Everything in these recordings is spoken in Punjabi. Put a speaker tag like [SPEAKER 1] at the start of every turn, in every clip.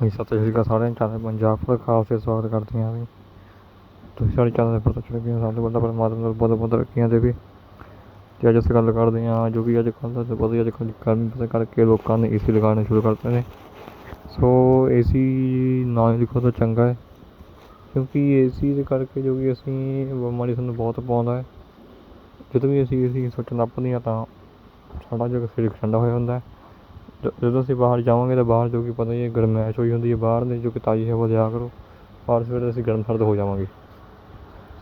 [SPEAKER 1] ਹਾਂਜੀ ਸਤਿ ਸ਼੍ਰੀ ਅਕਾਲ ਸਾਰਿਆਂ ਨੂੰ ਚੈਨਲ ਪੰਜਾਬ ਦਾ ਖਾਸ ਤੇ ਸਵਾਗਤ ਕਰਦੇ ਹਾਂ ਵੀ ਤੁਸੀਂ ਸਾਡੇ ਚੈਨਲ ਪਰ ਚੁਣ ਕੇ ਸਾਡੇ ਵੱਲੋਂ ਪਰਮਾਤਮਾ ਨੂੰ ਬਹੁਤ ਬਹੁਤ ਰੱਖੀਆਂ ਦੇ ਵੀ। ਤੇ ਅੱਜ ਅਸੀਂ ਗੱਲ ਕਰਦੇ ਹਾਂ ਜੋ ਕਿ ਅੱਜ ਕੱਲ੍ਹ ਦਾ ਬਹੁਤ ਅੱਜ ਕੱਲ੍ਹ ਗਰਮੀ ਦੇ ਕਰਕੇ ਲੋਕਾਂ ਨੇ ਏਸੀ ਲਗਾਉਣੇ ਸ਼ੁਰੂ ਕਰਤੇ ਨੇ। ਸੋ ਏਸੀ ਨਾ ਹੀ ਲਿਖੋ ਤਾਂ ਚੰਗਾ ਹੈ, ਕਿਉਂਕਿ ਏਸੀ ਦੇ ਕਰਕੇ ਜੋ ਕਿ ਅਸੀਂ ਬਿਮਾਰੀ ਸਾਨੂੰ ਬਹੁਤ ਪਾਉਂਦਾ ਹੈ। ਜਦੋਂ ਵੀ ਅਸੀਂ ਏਸੀ ਸੋਚਣ ਨੱਪਦੇ ਹਾਂ ਤਾਂ ਸਾਡਾ ਜੋ ਕਿ ਠੰਡਾ ਹੋਇਆ ਹੁੰਦਾ ਹੈ। ਜਦੋਂ ਅਸੀਂ ਬਾਹਰ ਜਾਵਾਂਗੇ ਤਾਂ ਬਾਹਰ ਜੋ ਕਿ ਪਤਾ ਹੀ ਹੈ ਗਰਮੈਸ਼ ਹੋਈ ਹੁੰਦੀ ਹੈ, ਬਾਹਰ ਦੀ ਜੋ ਕਿ ਤਾਜ਼ੀ ਹਵਾ ਲਿਆ ਕਰੋ, ਬਾਹਰ ਸਵੇਰੇ ਅਸੀਂ ਗਰਮ ਸਰਦ ਹੋ ਜਾਵਾਂਗੇ।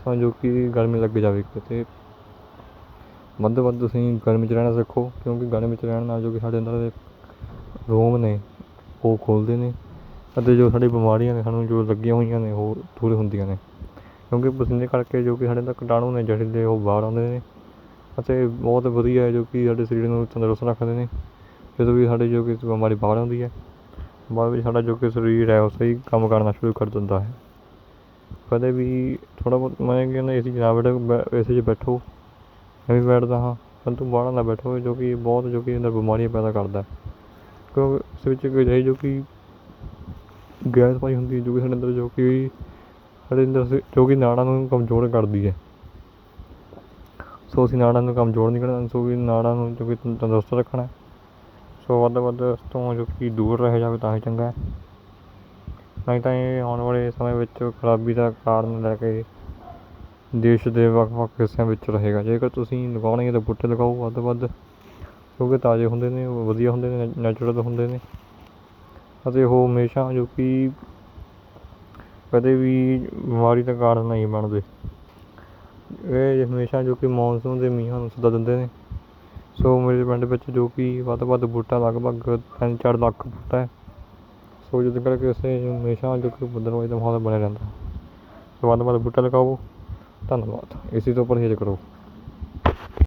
[SPEAKER 1] ਸਾਨੂੰ ਜੋ ਕਿ ਗਰਮੀ ਲੱਗ ਜਾਵੇਗੀ ਅਤੇ ਵੱਧ ਤੋਂ ਵੱਧ ਤੁਸੀਂ ਗਰਮੀ 'ਚ ਰਹਿਣਾ ਸਿੱਖੋ, ਕਿਉਂਕਿ ਗਰਮੀ 'ਚ ਰਹਿਣ ਨਾਲ ਜੋ ਕਿ ਸਾਡੇ ਅੰਦਰ ਦੇ ਰੋਮ ਨੇ, ਉਹ ਖੁੱਲ੍ਹਦੇ ਨੇ, ਅਤੇ ਜੋ ਸਾਡੀ ਬਿਮਾਰੀਆਂ ਨੇ, ਸਾਨੂੰ ਜੋ ਲੱਗੀਆਂ ਹੋਈਆਂ ਨੇ, ਉਹ ਦੂਰ ਹੁੰਦੀਆਂ ਨੇ। ਕਿਉਂਕਿ ਪਸੀਨੇ ਕਰਕੇ ਜੋ ਕਿ ਸਾਡੇ ਅੰਦਰ ਕੀਟਾਣੂ ਨੇ ਜ਼ਹਿਰੀਲੇ ਉਹ ਬਾਹਰ ਆਉਂਦੇ ਨੇ, ਅਤੇ ਬਹੁਤ ਵਧੀਆ ਹੈ ਜੋ ਕਿ ਸਾਡੇ ਸਰੀਰ ਨੂੰ ਤੰਦਰੁਸਤ ਰੱਖਦੇ ਨੇ। ਜਦੋਂ ਵੀ ਸਾਡੇ ਜੋ ਕਿ ਬਿਮਾਰੀ ਬਾਹਰ ਆਉਂਦੀ ਹੈ, ਬਾਅਦ ਵਿੱਚ ਸਾਡਾ ਜੋ ਕਿ ਸਰੀਰ ਹੈ, ਉਹ ਸਹੀ ਕੰਮ ਕਰਨਾ ਸ਼ੁਰੂ ਕਰ ਦਿੰਦਾ ਹੈ। ਕਦੇ ਵੀ ਥੋੜ੍ਹਾ ਬਹੁਤ ਮੈਂ ਕਹਿੰਦਾ ਏ ਸੀ 'ਚ ਨਾ ਬੈਠੋ ਏ ਸੀ 'ਚ ਬੈਠੋ, ਮੈਂ ਵੀ ਬੈਠਦਾ ਹਾਂ, ਪਰੰਤੂ ਬਾਹਲਾ ਨਾ ਬੈਠੋ, ਜੋ ਕਿ ਬਹੁਤ ਜੋ ਕਿ ਅੰਦਰ ਬਿਮਾਰੀਆਂ ਪੈਦਾ ਕਰਦਾ ਕਿਉਂਕਿ ਇਸ ਵਿੱਚ ਇੱਕ ਅਜਿਹੀ ਜੋ ਕਿ ਗੈਸ ਪਾਈ ਹੁੰਦੀ ਜੋ ਕਿ ਸਾਡੇ ਅੰਦਰ ਜੋ ਕਿ ਸਾਡੇ ਅੰਦਰ ਜੋ ਕਿ ਨਾੜਾਂ ਨੂੰ ਕਮਜ਼ੋਰ ਕਰਦੀ ਹੈ। ਸੋ ਅਸੀਂ ਨਾੜਾਂ ਨੂੰ ਕਮਜ਼ੋਰ ਨਹੀਂ ਕਰਨਾ, ਸੋ ਕਿ ਨਾੜਾਂ ਨੂੰ ਜੋ ਕਿ ਤੰਦਰੁਸਤ ਰੱਖਣਾ ਹੈ। ਸੋ ਵੱਧ ਤੋਂ ਵੱਧ ਇਸ ਤੋਂ ਜੋ ਕਿ ਦੂਰ ਰਹਿ ਜਾਵੇ ਤਾਂ ਹੀ ਚੰਗਾ ਹੈ। ਨਹੀਂ ਤਾਂ ਇਹ ਆਉਣ ਵਾਲੇ ਸਮੇਂ ਵਿੱਚ ਖਰਾਬੀ ਦਾ ਕਾਰਨ ਲੈ ਕੇ ਦੇਸ਼ ਦੇ ਵੱਖ ਵੱਖ ਹਿੱਸਿਆਂ ਵਿੱਚ ਰਹੇਗਾ। ਜੇਕਰ ਤੁਸੀਂ ਲਗਾਉਣੇ ਹੈ ਤਾਂ ਬੂਟੇ ਲਗਾਓ, ਵੱਧ ਤੋਂ ਵੱਧ ਕਿਉਂਕਿ ਤਾਜ਼ੇ ਹੁੰਦੇ ਨੇ ਉਹ ਵਧੀਆ ਹੁੰਦੇ ਨੇ ਨੈਚੁਰਲ ਹੁੰਦੇ ਨੇ। ਅਤੇ ਉਹ ਹਮੇਸ਼ਾ ਜੋ ਕਿ ਕਦੇ ਵੀ ਬਿਮਾਰੀ ਦਾ ਕਾਰਨ ਨਹੀਂ ਬਣਦੇ। ਇਹ ਹਮੇਸ਼ਾ ਜੋ ਕਿ ਮੌਨਸੂਨ ਦੇ ਮੀਂਹਾਂ ਨੂੰ ਸੱਦਾ ਦਿੰਦੇ ਨੇ। ਸੋ ਮੇਰੇ ਪਿੰਡ ਵਿੱਚ ਜੋ ਕਿ ਵੱਧ ਤੋਂ ਵੱਧ ਬੂਟਾ ਲਗਭਗ ਤਿੰਨ ਚਾਰ ਲੱਖ ਬੂਟਾ ਹੈ। ਸੋ ਜਿਹਦੇ ਕਰਕੇ ਅਸੀਂ ਹਮੇਸ਼ਾ ਜੋ ਕਿ ਬੱਦਲਵਾਈ ਦਾ ਮਾਹੌਲ ਬਣਿਆ ਰਹਿੰਦਾ। ਸੋ ਵੱਧ ਤੋਂ ਵੱਧ ਬੂਟਾ ਲਗਾਓ। ਧੰਨਵਾਦ। ਇਸ ਤੋਂ ਪਰਹੇਜ਼ ਕਰੋ।